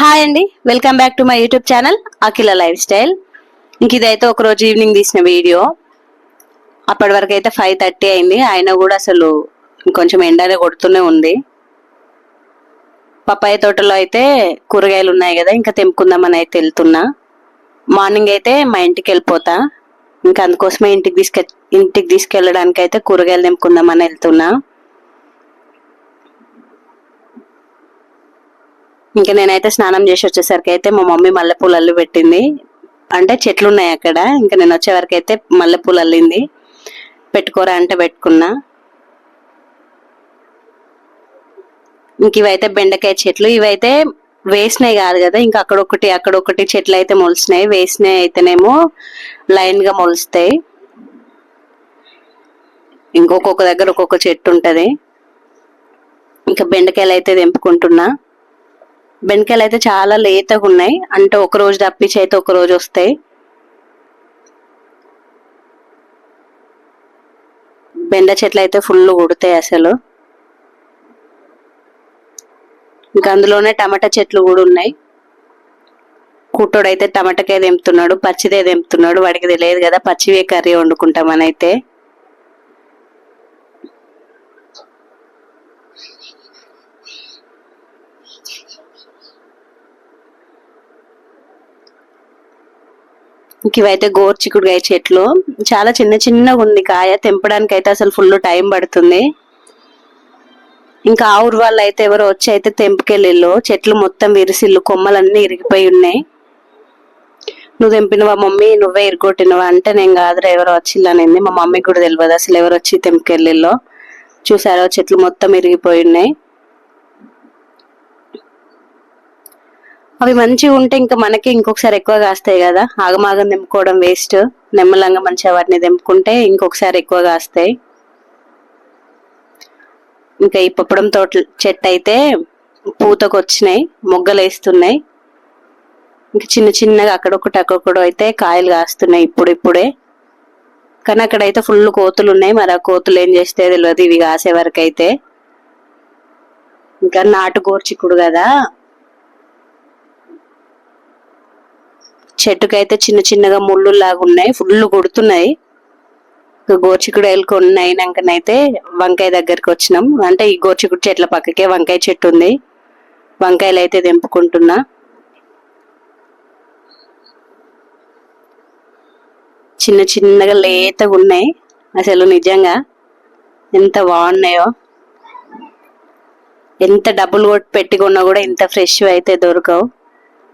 Hi అండి. Welcome back to my YouTube channel Akhila lifestyle ఇంక ఇదైతే ఒక రోజు ఈవినింగ్ తీసిన వీడియో అప్పటి వరకు అయితే ఫైవ్ థర్టీ అయింది. అయినా కూడా అసలు కొంచెం ఎండనే కొడుతూనే ఉంది. పప్పాయ తోటలో అయితే కూరగాయలు ఉన్నాయి కదా ఇంకా తెంపుకుందామని అయితే వెళ్తున్నా. మార్నింగ్ అయితే మా ఇంటికి వెళ్ళిపోతా. ఇంకా అందుకోసమే ఇంటికి తీసుకె ఇంటికి తీసుకెళ్ళడానికి అయితే కూరగాయలు తెంపుకుందామని వెళ్తున్నా. ఇంకా నేనైతే స్నానం చేసి వచ్చేసరికి అయితే మా మమ్మీ మల్లెపూలు అల్లు పెట్టింది. అంటే చెట్లు ఉన్నాయి అక్కడ. ఇంకా నేను వచ్చే వరకు అయితే మల్లెపూలు అల్లింది. పెట్టుకోరా అంటే పెట్టుకున్నా. ఇంక ఇవైతే బెండకాయ చెట్లు. ఇవైతే వేసినాయి కాదు కదా. ఇంకా అక్కడ ఒకటి అక్కడ ఒకటి చెట్లు అయితే మొలిసినాయి. వేసినాయి అయితేనేమో లైన్గా మొలుస్తాయి ఇంకొకొక దగ్గర ఒక్కొక్క చెట్టు ఉంటది. ఇంకా బెండకాయలు అయితే తెంపుకుంటున్నా. బెండకాయలు అయితే చాలా లేతగా ఉన్నాయి. అంటే ఒక రోజు తప్పించి అయితే ఒక రోజు వస్తాయి. బెండ చెట్లు అయితే ఫుల్ ఉడతాయి అసలు. ఇంకా అందులోనే టమాటా చెట్లు కూడా ఉన్నాయి. కుట్టోడైతే అయితే టమాటాకాయ తెంపుతున్నాడు పచ్చిదే తెంపుతున్నాడు. వాడికి తెలియదు కదా పచ్చివే కర్రీ వండుకుంటామని ఇవైతే గోర్చికుడుగాయ చెట్లు. చాలా చిన్న చిన్నగా ఉంది కాయ. తెంపడానికి అయితే అసలు ఫుల్ టైం పడుతుంది. ఇంకా ఆ ఊరు వాళ్ళు అయితే ఎవరో వచ్చి అయితే తెంపుకెళ్ళిళ్ళు. చెట్లు మొత్తం విరిసిల్లు కొమ్మలన్నీ ఇరిగిపోయి ఉన్నాయి. నువ్వు తెంపినవా మమ్మీ? నువ్వే ఇరుగొట్టినవా? అంటే నేను కాదురా ఎవరో వచ్చిల్లనింది మా మమ్మీకి కూడా తెలియదు అసలు ఎవరు వచ్చి తెంపుకెళ్ళిల్లో చూసారో చెట్లు మొత్తం ఇరిగిపోయి ఉన్నాయి. అవి మంచిగా ఉంటే ఇంకా మనకి ఇంకొకసారి ఎక్కువ కాస్తాయి కదా. ఆగమాగం తెంపుకోవడం వేస్ట్ నెమ్మలంగా మంచిగా వాటిని తెంపుకుంటే ఇంకొకసారి ఎక్కువ కాస్తాయి. ఇంకా ఈ పప్పడం తోట చెట్టు అయితే పూతకు వచ్చినాయి మొగ్గలు వేస్తున్నాయి. ఇంకా చిన్న చిన్నగా అక్కడొకటి అక్కడొకటి అయితే కాయలు కాస్తున్నాయి ఇప్పుడు ఇప్పుడే. కానీ అక్కడైతే ఫుల్ కోతులు ఉన్నాయి. మరి ఆ కోతులు ఏం చేస్తే తెలియదు ఇవి కాసే వరకు అయితే ఇంకా నాటు గోర్చిక్కుడు కదా. చెట్టుకైతే చిన్న చిన్నగా ముళ్ళు లాగా ఉన్నాయి. ఫుల్ కొడుతున్నాయి గోచికుడు కొన్ని అయినాకనైతే వంకాయ దగ్గరికి వచ్చినాం. అంటే ఈ గోర్చికుడు చెట్ల పక్కకే వంకాయ చెట్టు ఉంది. వంకాయలు అయితే తెంపుకుంటున్నా. చిన్న చిన్నగా లేతగా ఉన్నాయి. అసలు నిజంగా ఎంత బాగున్నాయో. ఎంత డబ్బులు కొట్టి పెట్టుకున్నా కూడా ఇంత ఫ్రెష్ అయితే దొరకవు.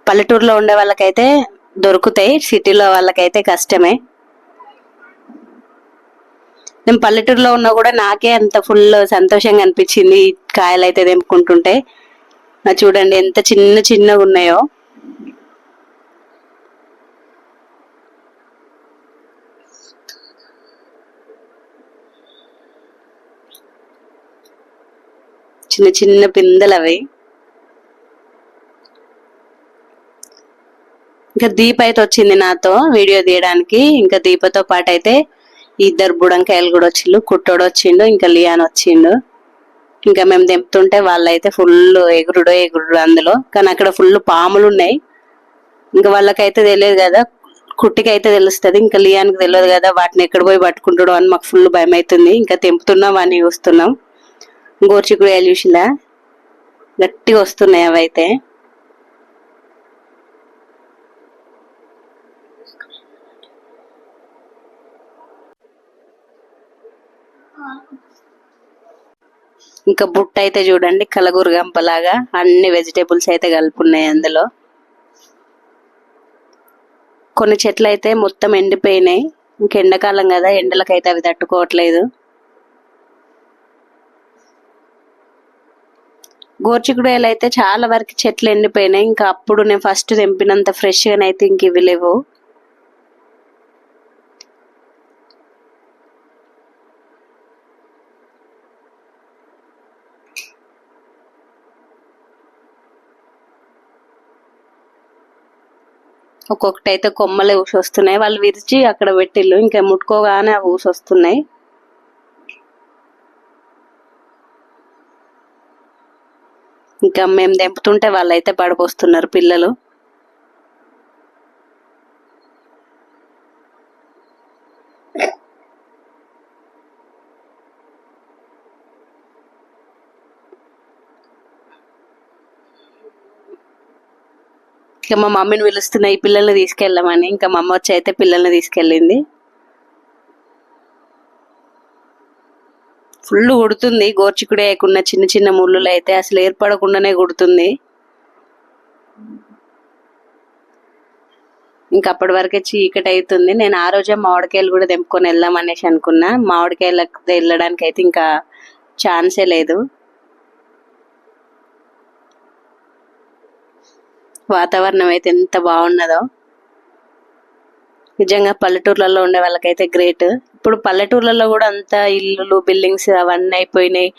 పల్లెటూరులో ఉండే వాళ్ళకైతే దొరుకుతాయి. సిటీలో వాళ్ళకైతే కష్టమే. నేను పల్లెటూరులో ఉన్నా కూడా నాకే అంత ఫుల్ సంతోషంగా అనిపించింది కాయలు అయితే తెంపుకుంటుంటే. చూడండి ఎంత చిన్న చిన్నగా ఉన్నాయో. చిన్న చిన్న పిందెలు అవి ఇంకా దీప అయితే వచ్చింది నాతో వీడియో తీయడానికి. ఇంకా దీపతో పాటు అయితే ఇద్దరు బుడంకాయలు కూడా వచ్చిండు కుట్టోడు వచ్చిండు ఇంకా లియాన్ వచ్చిండు. ఇంకా మేము తెంపుతుంటే వాళ్ళైతే ఫుల్ ఎగురుడు ఎగురుడు అందులో. కానీ అక్కడ ఫుల్ పాములు ఉన్నాయి. ఇంకా వాళ్ళకైతే తెలియదు కదా కుట్టికి అయితే తెలుస్తుంది. ఇంకా లియాన్కి తెలియదు కదా వాటిని ఎక్కడ పోయి పట్టుకుంటాడు అని మాకు ఫుల్ భయం అవుతుంది ఇంకా తెంపుతున్నాం వాడిని చూస్తున్నాం. గోర్చికుడు చూసిలా గట్టిగా వస్తున్నాయి అవైతే ఇంకా బుట్ట అయితే చూడండి కలగూరగంపలాగా అన్ని వెజిటేబుల్స్ అయితే కలుపున్నాయి అందులో. కొన్ని చెట్లు అయితే మొత్తం ఎండిపోయినాయి. ఇంక ఎండాకాలం కదా ఎండలకైతే అవి తట్టుకోవట్లేదు. గోర్చికుడేలు అయితే చాలా వరకు చెట్లు ఎండిపోయినాయి. ఇంకా అప్పుడు నేను ఫస్ట్ తెంపినంత ఫ్రెష్గానైతే ఇంక ఇవి లేవు. ఒక్కొక్కటి అయితే కొమ్మలే ఊసొస్తున్నాయి. వాళ్ళు విరిచి అక్కడ పెట్టిళ్ళు. ఇంకా ముట్టుకోగానే అవి ఊసొస్తున్నాయి. ఇంకా మేము తెంపుతుంటే వాళ్ళైతే పడిపోస్తున్నారు పిల్లలు. ఇంకా మా మమ్మీని పిలుస్తున్నా ఈ పిల్లల్ని తీసుకెళ్ళమని. ఇంకా మా అమ్మ వచ్చి అయితే పిల్లల్ని తీసుకెళ్ళింది. ఫుల్ కొడుతుంది. గోర్చికుడు వేయకుండా చిన్న చిన్న ముళ్ళులు అయితే అసలు ఏర్పడకుండానే కొడుతుంది. ఇంకా అప్పటి వరకే చీకటి అవుతుంది నేను ఆ రోజే మామిడికాయలు కూడా తెంపుకొని వెళ్దాం అనేసి అనుకున్నా. మామిడికాయలకు వెళ్ళడానికి అయితే ఇంకా ఛాన్సే లేదు. వాతావరణం అయితే ఎంత బాగున్నదో. నిజంగా పల్లెటూర్లలో ఉండే వాళ్ళకైతే గ్రేట్. ఇప్పుడు పల్లెటూర్లలో కూడా అంత ఇల్లులు బిల్డింగ్స్ అవన్నీ అయిపోయినాయి.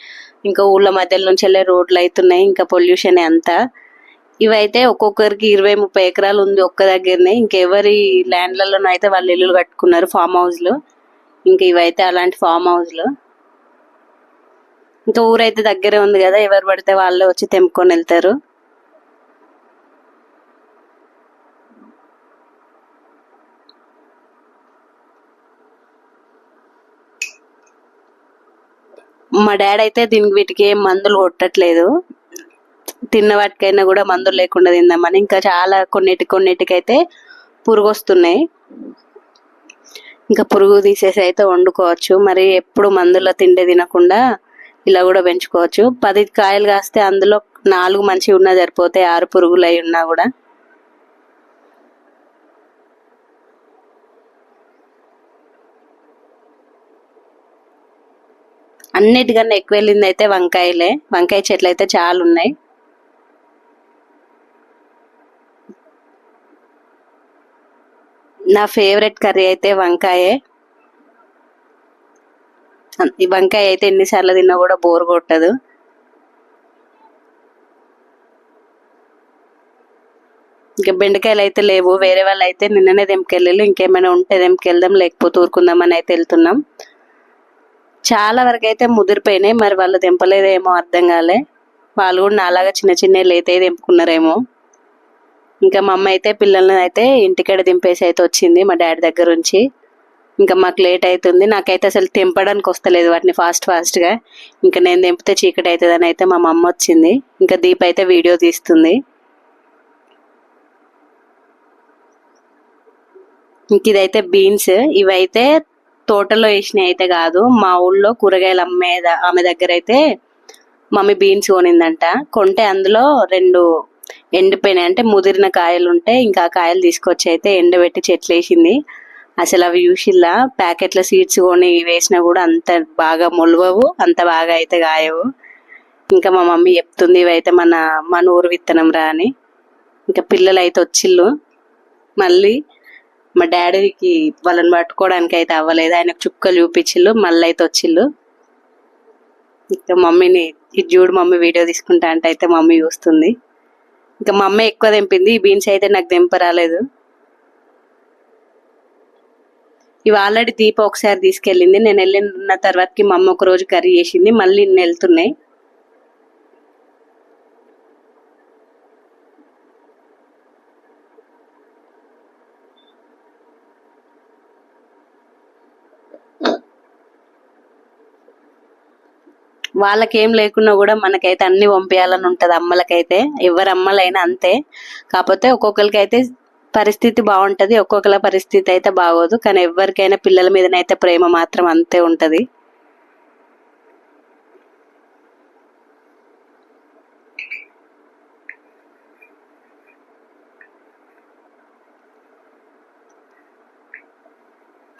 ఇంకా ఊళ్ళ మధ్యలో నుంచి వెళ్ళే రోడ్లు అవుతున్నాయి ఇంకా పొల్యూషన్ అంతా ఇవైతే ఒక్కొక్కరికి ఇరవై ముప్పై ఎకరాలు ఉంది ఒక్క దగ్గరనే. ఇంకెవరి ల్యాండ్లలోనూ అయితే వాళ్ళు ఇల్లులు కట్టుకున్నారు ఫామ్ హౌస్లు. ఇంకా ఇవైతే అలాంటి ఫామ్ హౌస్లు. ఇంకా ఊరైతే దగ్గరే ఉంది కదా. ఎవరు పడితే వాళ్ళు వచ్చి తెంపుకొని వెళ్తారు. మా డాడీ అయితే దీనికి వీటికి ఏం మందులు కొట్టట్లేదు. తిన్న వాటికైనా కూడా మందులు లేకుండా తిందామని ఇంకా చాలా కొన్నిటి కొన్నిటికైతే పురుగు వస్తున్నాయి ఇంకా పురుగు తీసేసి అయితే వండుకోవచ్చు. మరి ఎప్పుడు మందుల తిండి తినకుండా ఇలా కూడా పెంచుకోవచ్చు. పది కాయలు కాస్తే అందులో నాలుగు మంచిగా ఉన్నా సరిపోతాయి ఆరు పురుగులు అయి ఉన్నా కూడా. అన్నిటికన్నా ఎక్కువ వెళ్ళింది అయితే వంకాయలే. వంకాయ చెట్లు అయితే చాలా ఉన్నాయి నా ఫేవరెట్ కర్రీ అయితే వంకాయే. ఈ వంకాయ అయితే ఎన్నిసార్లు తిన్నా కూడా బోర్ కొట్టదు. ఇంకా బెండకాయలు అయితే లేవు. వేరే వాళ్ళు అయితే నిన్ననే తెంపుకెళ్ళారు ఇంకేమైనా ఉంటే తెంపుకెళ్దాం లేకపోతే ఊరుకుందామని అయితే వెళ్తున్నాం. చాలా వరకు అయితే ముదిరిపోయినాయి. మరి వాళ్ళు తెంపలేదేమో అర్థం కాలే. వాళ్ళు కూడా నాలాగా చిన్న చిన్న లేతే తెంపుకున్నారేమో. ఇంకా మా అమ్మ అయితే పిల్లల్ని అయితే ఇంటికాడ దింపేసి అయితే వచ్చింది మా డాడీ దగ్గర నుంచి. ఇంకా మాకు లేట్ అవుతుంది నాకైతే అసలు తెంపడానికి వస్తలేదు వాటిని ఫాస్ట్ ఫాస్ట్గా. ఇంకా నేను తెంపితే చీకటి అవుతుందని అయితే మా మమ్మ వచ్చింది. ఇంకా దీప్ అయితే వీడియో తీస్తుంది. ఇంక ఇదైతే బీన్స్. ఇవైతే తోటలో వేసినవి అయితే కాదు. మా ఊళ్ళో కూరగాయలు అమ్మే ఆమె దగ్గర అయితే మమ్మీ బీన్స్ కొనిందంట. కొంటే అందులో రెండు ఎండిపోయినాయి. అంటే ముదిరిన కాయలు ఉంటే ఇంకా కాయలు తీసుకొచ్చి అయితే ఎండబెట్టి చెట్లు వేసింది అసలు అవి చూసిల్లా? ప్యాకెట్ల సీడ్స్ కొని వేసినా కూడా అంత బాగా మొలవవు అంత బాగా అయితే కాయవు. ఇంకా మా మమ్మీ చెప్తుంది ఇవైతే మన మన ఊరు విత్తనం రా అని. ఇంకా పిల్లలు అయితే వచ్చిళ్ళు మళ్ళీ మా డాడీకి వాళ్ళని పట్టుకోవడానికి అయితే అవ్వలేదు. ఆయనకు చుక్కలు చూపించిళ్ళు మళ్ళీ అయితే వచ్చిళ్ళు. ఇంకా మమ్మీని ఇది చూడు మమ్మీ వీడియో తీసుకుంటా అంటే అయితే మమ్మీ చూస్తుంది. ఇంకా మా అమ్మ ఎక్కువ తెంపింది. ఈ బీన్స్ అయితే నాకు తెంప రాలేదు ఇవి ఆల్రెడీ దీప ఒకసారి తీసుకెళ్ళింది. నేను వెళ్ళిన తర్వాతకి మా అమ్మ ఒక రోజు కర్రీ చేసింది. మళ్ళీ ఇన్ని వెళ్తున్నాయి. వాళ్ళకేం లేకున్నా కూడా మనకైతే అన్ని పంపించాలని ఉంటుంది. అమ్మలకైతే ఎవరి అమ్మలైనా అంతే. కాకపోతే ఒక్కొక్కరికి అయితే పరిస్థితి బాగుంటుంది. ఒక్కొక్కల పరిస్థితి అయితే బాగోదు. కానీ ఎవరికైనా పిల్లల మీదనైతే ప్రేమ మాత్రం అంతే ఉంటుంది.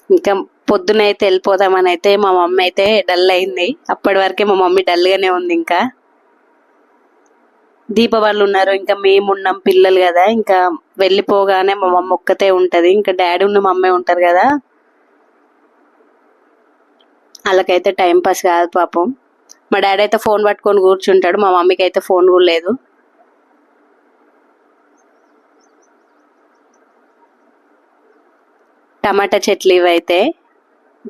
ఇంకా పొద్దున అయితే వెళ్ళిపోదామని అయితే మా మమ్మీ అయితే డల్ అయింది. అప్పటి వరకే మా మమ్మీ డల్గానే ఉంది ఇంకా. దీపావళి ఉన్నారు ఇంకా మేము ఉన్నాం పిల్లలు కదా ఇంకా వెళ్ళిపోగానే మా మమ్మ ఒక్కతే ఉంటది ఇంకా డాడీ ఉన్న మమ్మీ ఉంటారు కదా. వాళ్ళకైతే టైం పాస్ కాదు పాపం. మా డాడీ అయితే ఫోన్ పట్టుకొని కూర్చుంటాడు మా మమ్మీకి అయితే ఫోన్ కూడా లేదు. టమాటా చెట్లు ఇవైతే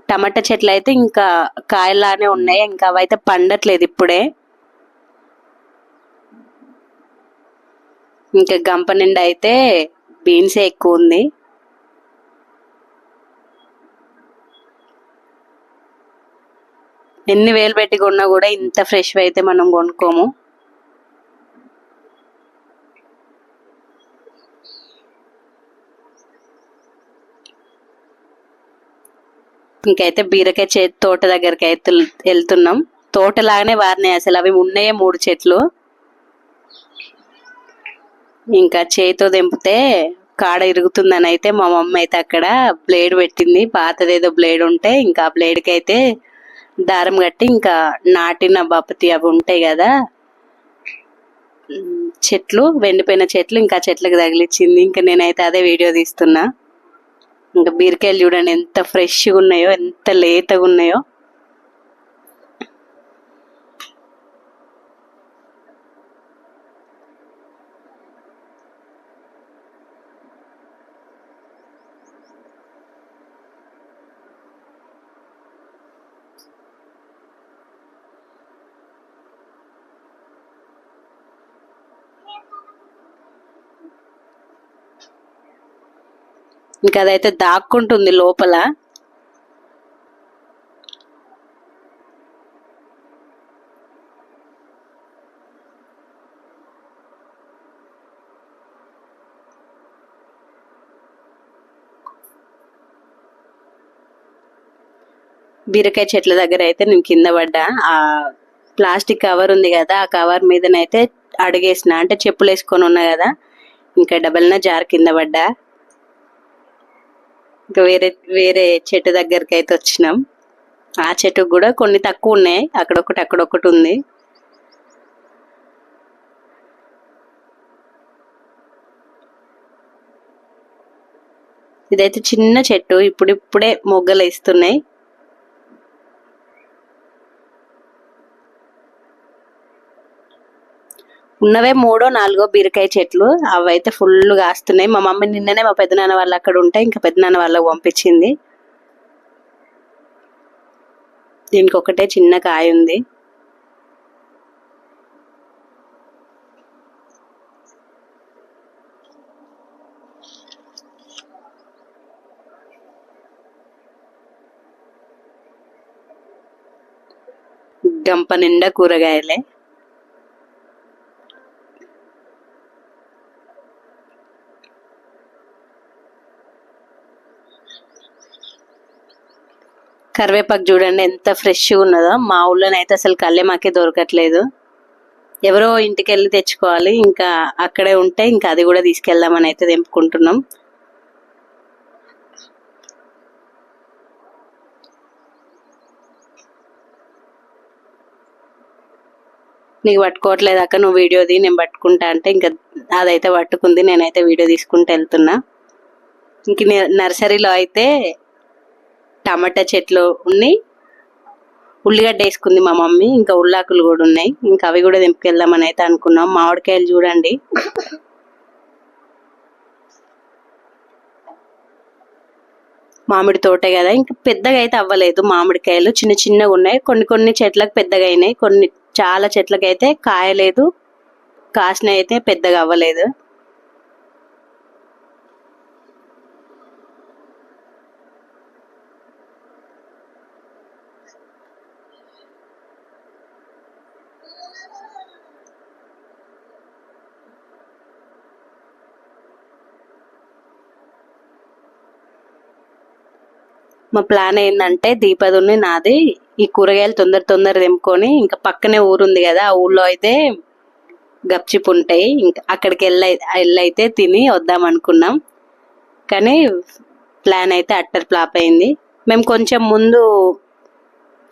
టమాటా చెట్లు అయితే ఇంకా కాయలానే ఉన్నాయి. ఇంకా అవైతే పండట్లేదు ఇప్పుడే. ఇంకా గంప నిండా అయితే బీన్సే ఎక్కువ ఉంది. ఎన్ని వేలు పెట్టి కొన్నా కూడా ఇంత ఫ్రెష్ అయితే మనం కొనుక్కోము. ఇంకైతే బీరకాయ చే తోట దగ్గరికి అయితే వెళ్తున్నాం తోటలాగానే వారినాయి అసలు అవి ఉన్నాయే మూడు చెట్లు. ఇంకా చేతితో దింపితే కాడ ఇరుగుతుందని అయితే మా మమ్మీ అయితే అక్కడ బ్లేడ్ పెట్టింది. పాతదేదో బ్లేడ్ ఉంటే ఇంకా ఆ బ్లేడ్కి అయితే దారం కట్టి ఇంకా నాటిన బపతి అవి ఉంటాయి కదా. చెట్లు వెండిపోయిన చెట్లు ఇంకా చెట్లకు తగిలిచ్చింది. ఇంకా నేనైతే అదే వీడియో తీస్తున్నా. ఇంకా బీరకాయలు చూడండి ఎంత ఫ్రెష్గా ఉన్నాయో ఎంత లేతగా ఉన్నాయో. ఇంకా అదైతే దాక్కుంటుంది లోపల. బీరకాయ చెట్ల దగ్గర అయితే నేను కింద పడ్డా. ఆ ప్లాస్టిక్ కవర్ ఉంది కదా ఆ కవర్ మీదనైతే అడిగేసిన అంటే చెప్పులు వేసుకొని ఉన్నా కదా ఇంకా డబల్ నా జార్ కింద పడ్డా. ఇంకా వేరే వేరే చెట్టు దగ్గరికి అయితే వచ్చినాం. ఆ చెట్టుకు కూడా కొన్ని తక్కువ ఉన్నాయి. అక్కడొకటి అక్కడొకటి ఉంది. ఇదైతే చిన్న చెట్టు. ఇప్పుడిప్పుడే మొగ్గలు వేస్తున్నాయి. ఉన్నవే మూడో నాలుగో బీరకాయ చెట్లు. అవైతే ఫుల్ కాస్తున్నాయి. మా మమ్మీ నిన్ననే మా పెద్దనాన్న వాళ్ళు అక్కడ ఉంటే ఇంకా పెద్దనాన్న వాళ్ళకి పంపించింది. దీనికి ఒకటే చిన్న కాయ ఉంది. గంప నిండా కూరగాయలే. కరివేపాకు చూడండి ఎంత ఫ్రెష్గా ఉన్నదో. మా ఊళ్ళోనైతే అసలు కళ్ళెమాకే దొరకట్లేదు. ఎవరో ఇంటికి వెళ్ళి తెచ్చుకోవాలి ఇంకా అక్కడే ఉంటే ఇంకా అది కూడా తీసుకెళ్దామని అయితే తెంపుకుంటున్నాం. నీకు పట్టుకోవట్లేదు అక్క నువ్వు వీడియోది నేను పట్టుకుంటా అంటే ఇంకా అదైతే పట్టుకుంది నేనైతే వీడియో తీసుకుంటూ వెళ్తున్నా. ఇంక నర్సరీలో అయితే టమాటా చెట్లు ఉన్నాయి. ఉల్లిగడ్డ వేసుకుంది మా మమ్మీ. ఇంకా ఉల్లాకులు కూడా ఉన్నాయి. ఇంకా అవి కూడా తెంపుకెళ్దామని అయితే అనుకున్నాం. మామిడికాయలు చూడండి. మామిడి తోటే కదా. ఇంకా పెద్దగా అయితే అవ్వలేదు మామిడికాయలు. చిన్న చిన్నగా ఉన్నాయి. కొన్ని కొన్ని చెట్లకు పెద్దగా అయినాయి. కొన్ని చాలా చెట్లకి అయితే కాయలేదు. కాసిన అయితే పెద్దగా అవ్వలేదు. మా ప్లాన్ ఏంటంటే దీపదుని నాది ఈ కూరగాయలు తొందర తొందర తెంపుకొని ఇంకా పక్కనే ఊరుంది కదా ఆ ఊళ్ళో అయితే గప్చిప్ ఉంటాయి. ఇంకా అక్కడికి వెళ్ళి వెళ్ళైతే తిని వద్దాం అనుకున్నాం. కానీ ప్లాన్ అయితే అట్టర్ ఫ్లాప్ అయింది. మేము కొంచెం ముందు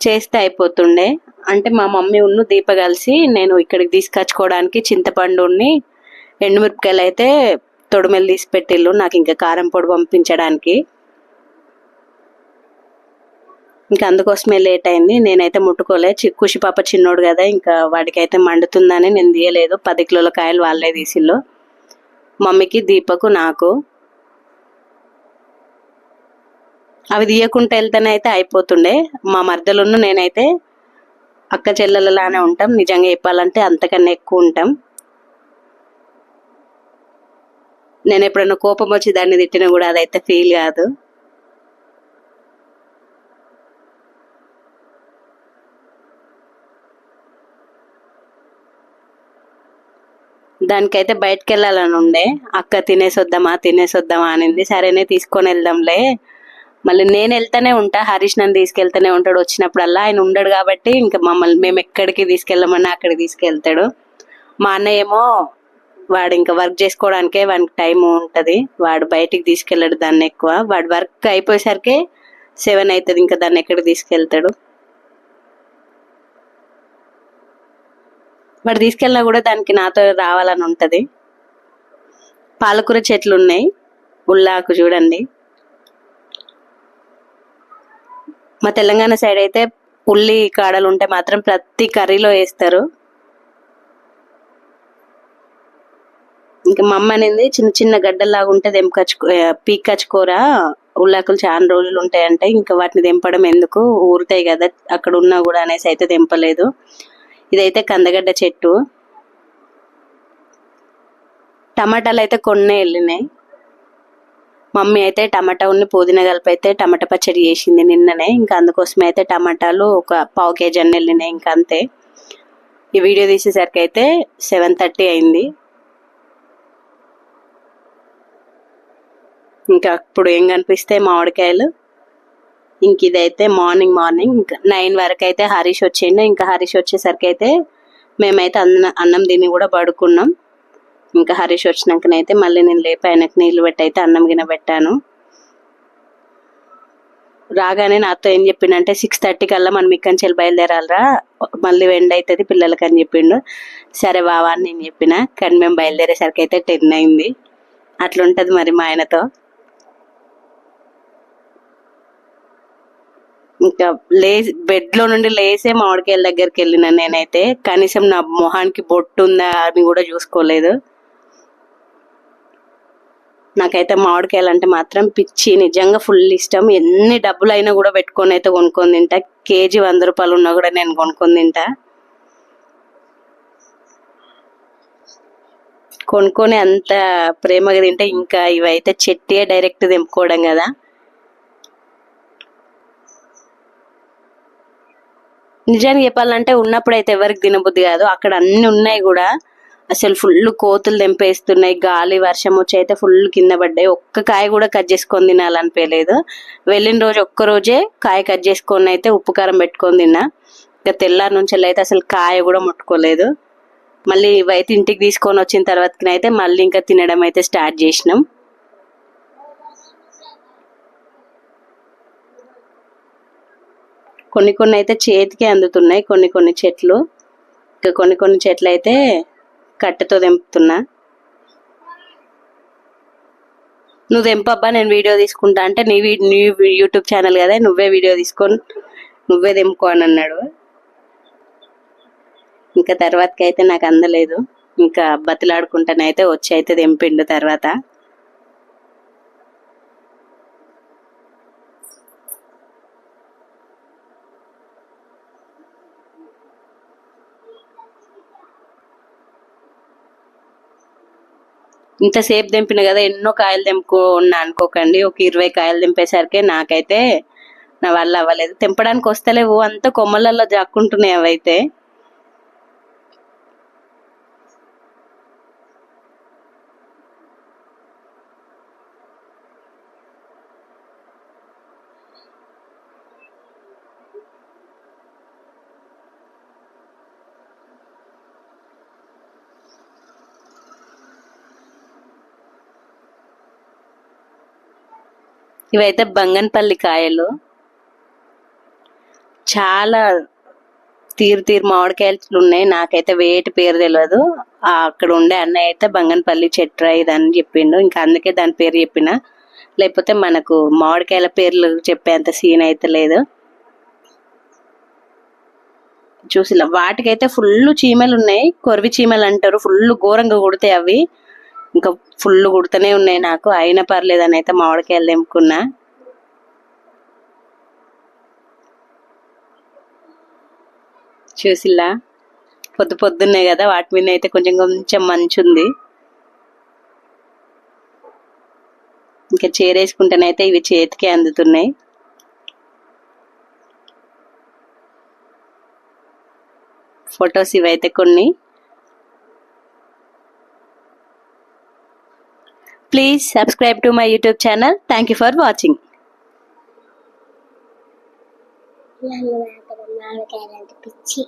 చేస్తే అయిపోతుండే. అంటే మా మమ్మీ ఉన్ను దీప కలిసి నేను ఇక్కడికి తీసుకొచ్చుకోవడానికి చింతపండుని ఎండుమిరపకాయలు అయితే తొడిమెలు తీసి పెట్టిళ్ళు నాకు ఇంకా కారం పొడి పంపించడానికి. ఇంకా అందుకోసమే లేట్ అయింది. నేనైతే ముట్టుకోలే. చి- పాప చిన్నోడు కదా ఇంకా వాడికైతే మండుతుందని నేను తీయలేదు. పది కిలోల కాయలు వాళ్ళే తీసిల్లు మమ్మీకి దీపకు నాకు. అవి తీయకుండా వెళ్తేనే అయితే అయిపోతుండే. మా మర్దలున్ను నేనైతే అక్క చెల్లెలలానే ఉంటాం. నిజంగా చెప్పాలంటే అంతకన్నా ఎక్కువ ఉంటాం. నేను ఎప్పుడైనా కోపం వచ్చి దాన్ని తిట్టినా కూడా అదైతే ఫీల్ కాదు. దానికైతే బయటకు వెళ్ళాలని ఉండే. అక్క తినేసొద్దామా తినేసొద్దామా అనింది. సరేనే తీసుకొని వెళ్దాంలే. మళ్ళీ నేను వెళ్తానే ఉంటా. హరీష్ నన్ను తీసుకెళ్తానే ఉంటాడు. వచ్చినప్పుడల్లా ఆయన ఉండడు కాబట్టి ఇంకా మమ్మల్ని మేము ఎక్కడికి తీసుకెళ్ళమన్నా అక్కడికి తీసుకెళ్తాడు. మా అన్నయ్య ఏమో వాడు ఇంకా వర్క్ చేసుకోవడానికే వానికి టైం ఉంటుంది. వాడు బయటికి తీసుకెళ్ళాడు దాన్ని ఎక్కువ. వాడు వర్క్ అయిపోయేసరికి సెవెన్ అవుతుంది. ఇంకా దాన్ని ఎక్కడికి తీసుకెళ్తాడు? వాడు తీసుకెళ్ళినా కూడా దానికి నాతో రావాలని ఉంటుంది. పాలకూర చెట్లు ఉన్నాయి ఉల్లాకు చూడండి. మా తెలంగాణ సైడ్ అయితే ఉల్లి కాడలు ఉంటే మాత్రం ప్రతి కర్రీలో వేస్తారు. ఇంకా మా అమ్మ అనేది చిన్న చిన్న గడ్డల్లాగా ఉంటే దెంపకచ్చుకో పీకచ్చుకోర ఉల్లాకులు చాలా రోజులు ఉంటాయంటే ఇంకా వాటిని తెంపడం ఎందుకు? ఊరుతాయి కదా అక్కడ ఉన్నా కూడా అనేసి అయితే తెంపలేదు. ఇదైతే కందగడ్డ చెట్టు. టమాటాలు అయితే కొన్నే వెళ్ళినాయి మమ్మీ అయితే టమాటా ఉన్ని పుదీనా కలిపి అయితే టమాటా పచ్చడి చేసింది నిన్ననే. ఇంకా అందుకోసమే అయితే టమాటాలు ఒక పావు కేజీ అన్న వెళ్ళినాయి ఇంకా అంతే. ఈ వీడియో తీసేసరికి అయితే సెవెన్ థర్టీ అయింది. ఇంకా అప్పుడు ఏం కనిపిస్తాయి మామిడికాయలు? ఇంక ఇదైతే మార్నింగ్ మార్నింగ్. ఇంకా నైన్ వరకు అయితే హరీష్ వచ్చిండు. ఇంకా హరీష్ వచ్చేసరికి అయితే మేమైతే అన్న అన్నం తిని కూడా పడుకున్నాం. ఇంకా హరీష్ వచ్చినాకనైతే మళ్ళీ నేను లేపి ఆయనకు నీళ్ళు పెట్టి అయితే అన్నం గిన పెట్టాను. రాగానే నాతో ఏం చెప్పిండంటే సిక్స్ థర్టీ కల్లా మనం ఇక్కడి నుంచి బయలుదేరాలరా. మళ్ళీ వెండ్ అవుతుంది పిల్లలకి అని చెప్పిండు. సరే బావా అని నేను చెప్పిన. కానీ మేము బయలుదేరేసరికి అయితే టెన్ అయింది. అట్లుంటది మరి మా ఆయనతో. ఇంకా లే బెడ్లో నుండి లేసే మామిడికాయల దగ్గరికి వెళ్ళిన నేనైతే కనీసం నా మొహానికి బొట్టు ఉందా అని కూడా చూసుకోలేదు. నాకైతే మామిడికాయలు అంటే మాత్రం పిచ్చి నిజంగా ఫుల్ ఇష్టం. ఎన్ని డబ్బులు అయినా కూడా పెట్టుకొని అయితే కొనుక్కొని తింటా. కేజీ వంద రూపాయలు ఉన్నా కూడా నేను కొనుక్కొని తింటా. కొనుక్కొని అంత ప్రేమగా తింటే ఇంకా ఇవైతే చెట్టే డైరెక్ట్ తెంపుకోవడం కదా. నిజానికి చెప్పాలంటే ఉన్నప్పుడు అయితే ఎవరికి తినబుద్ధి కాదు. అక్కడ అన్ని ఉన్నాయి కూడా. అసలు ఫుల్ కోతులు తెంపేస్తున్నాయి. గాలి వర్షం వచ్చి అయితే ఫుల్ కింద పడ్డాయి. ఒక్క కాయ కూడా కట్ చేసుకొని తినాలనిపించలేదు. వెళ్ళిన రోజు ఒక్క రోజే కాయ కట్ చేసుకొని అయితే ఉప్పు కారం పెట్టుకొని తిన్నా. ఇంకా తెల్లారి నుంచి అయితే అసలు కాయ కూడా ముట్టుకోలేదు. మళ్ళీ ఇవైతే ఇంటికి తీసుకొని వచ్చిన తర్వాతకి మళ్ళీ ఇంకా తినడం అయితే స్టార్ట్ చేసినాం. కొన్ని కొన్ని అయితే చేతికి అందుతున్నాయి కొన్ని కొన్ని చెట్లు. ఇంకా కొన్ని కొన్ని చెట్లు అయితే కట్టెతో దింపుతున్నా నువ్వు తెంపబ్బా నేను వీడియో తీసుకుంటా అంటే నీ నీ యూట్యూబ్ ఛానల్ కదా నువ్వే వీడియో తీసుకొని నువ్వే దింపుకో అని అన్నాడు. ఇంకా తర్వాతకైతే అయితే నాకు అందలేదు. ఇంకా బతిలాడుకుంటానైతే వచ్చి అయితే తెంపిండు తర్వాత. ఇంతసేపు దింపిన కదా ఎన్నో కాయలు తెంపుకున్నా అనుకోకండి. ఒక ఇరవై కాయలు దింపేసరికి నాకైతే నా వల్ల అవ్వలేదు. తెంపడానికి వస్తలేవు అంత కొమ్మలలో జాక్కుంటున్నాయి అవైతే. ఇవైతే బంగన్పల్లి కాయలు. చాలా తీరు తీరు మామిడికాయలు ఉన్నాయి. నాకైతే వేటి పేరు తెలియదు అక్కడ ఉండే అన్నయ్య అయితే బంగన్పల్లి చెట్టు ఇదని చెప్పిండు. ఇంకా అందుకే దాని పేరు చెప్పిన. లేకపోతే మనకు మామిడికాయల పేర్లు చెప్పేంత సీన్ అయితే లేదు. చూసిలా వాటికైతే ఫుల్ చీమలు ఉన్నాయి కొరివి చీమలు అంటారు. ఫుల్ ఘోరంగా కొడతాయి అవి. ఇంకా ఫుల్ కుడుతూనే ఉన్నాయి నాకు. అయినా పర్లేదని అయితే మామిడికాయలు తెంపుకున్నా. చూసిల్లా? పొద్దు పొద్దున్నే కదా వాటి మీద అయితే కొంచెం కొంచెం మంచు ఉంది. ఇంకా చేరేసుకుంటేనైతే ఇవి చేతికే అందుతున్నాయి. ఫొటోస్ ఇవైతే కొన్ని. Please subscribe to my YouTube channel thank you for watching నన్ను మాత్రం మామిడికాయలంటే పిచ్చి